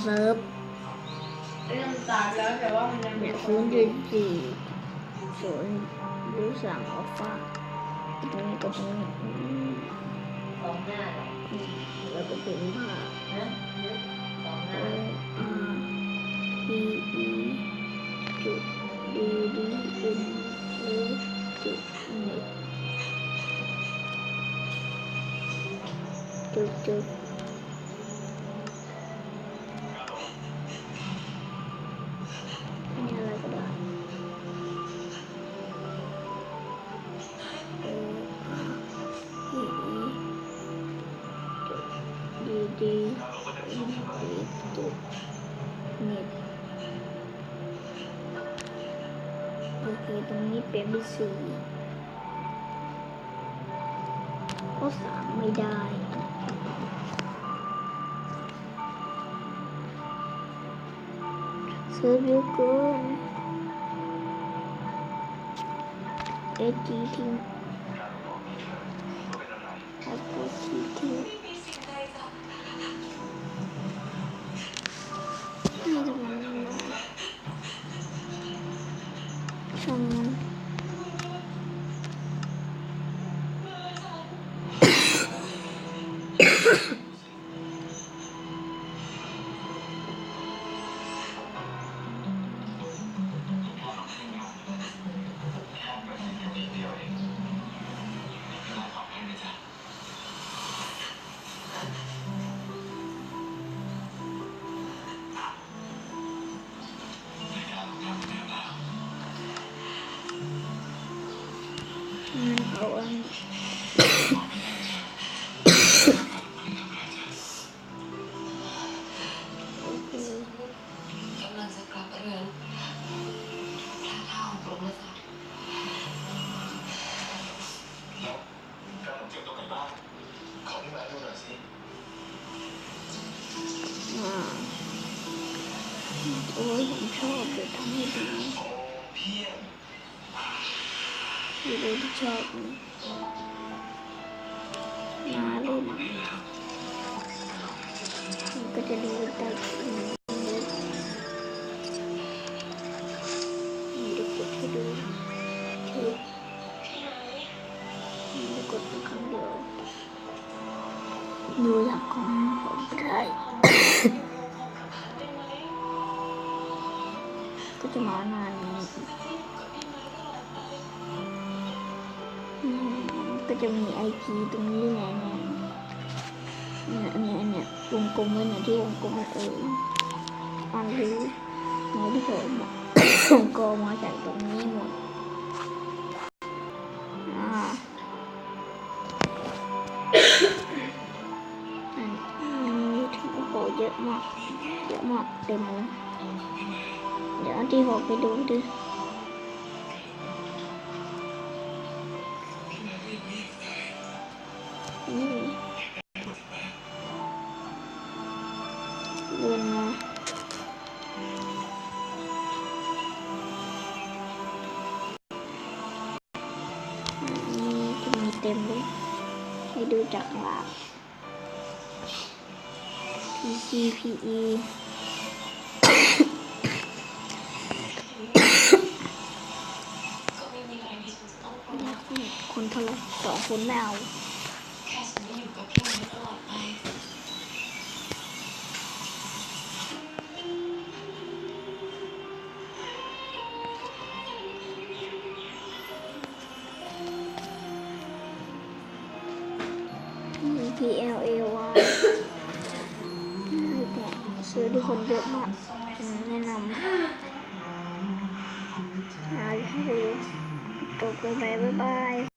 เซิร์ฟไอ้น้ำตาลแล้วแต่ว่ามันยังเนี่ยศูนย์จุดสี่ศูนย์หรือสามอัลฟาตรงนี้ก็ตรงนี้อืมสองหน้าเหรออืมแล้วก็ถึงว่าฮะสองหโอน้าอาร์อีอีจุดดีดีเอ็นเอจุดเน็ตจุดจุด จุดเน็ตโอเคตรงนี้เป็นสี่ข้อสามไม่ได้เซิร์ฟเยอะเกินเอจีทิ้ง ช่ ขอพี่มาดูหน่อยสิอ่าโอ้ยผมชอบเลยทำให้ดี โอ้เพียงอยู่เลยที่ชอบนะมาเล่นมันก็จะดูแต่นี่เดี๋ยวกดให้ดูชื่อนี่เดี๋ยวกดเป็นครั้งเดียวดูหลักของผมได้ก็จะมาหน้านี้ ก็จะมีไอพีตรงนี้แหละเนี่ยเนี่ยเนี่ยเนี่ยวงกลมไว้เนี่ยที่วงกลมเอออันรู้ในที่ผมอะวงกลมมาจากตรงนี้หมดอ่าอันนี้ถึงโอ้โหเยอะมาก เยอะมากเต็มเลยเดี๋ยวอันที่หกไปดูดิ เดินมาอันนี้จะมีเต็มเลย ให้ดูจากหลัก PCPE ก็ไม่มีอะไรที่ฉันจะต้องพูดอยากให้คนเท่าไหร่สองคนไม่เอา L A Y แต่ซื้อที่คนเยอะมากแนะนำหาให้ดูจบไปบ๊ายบาย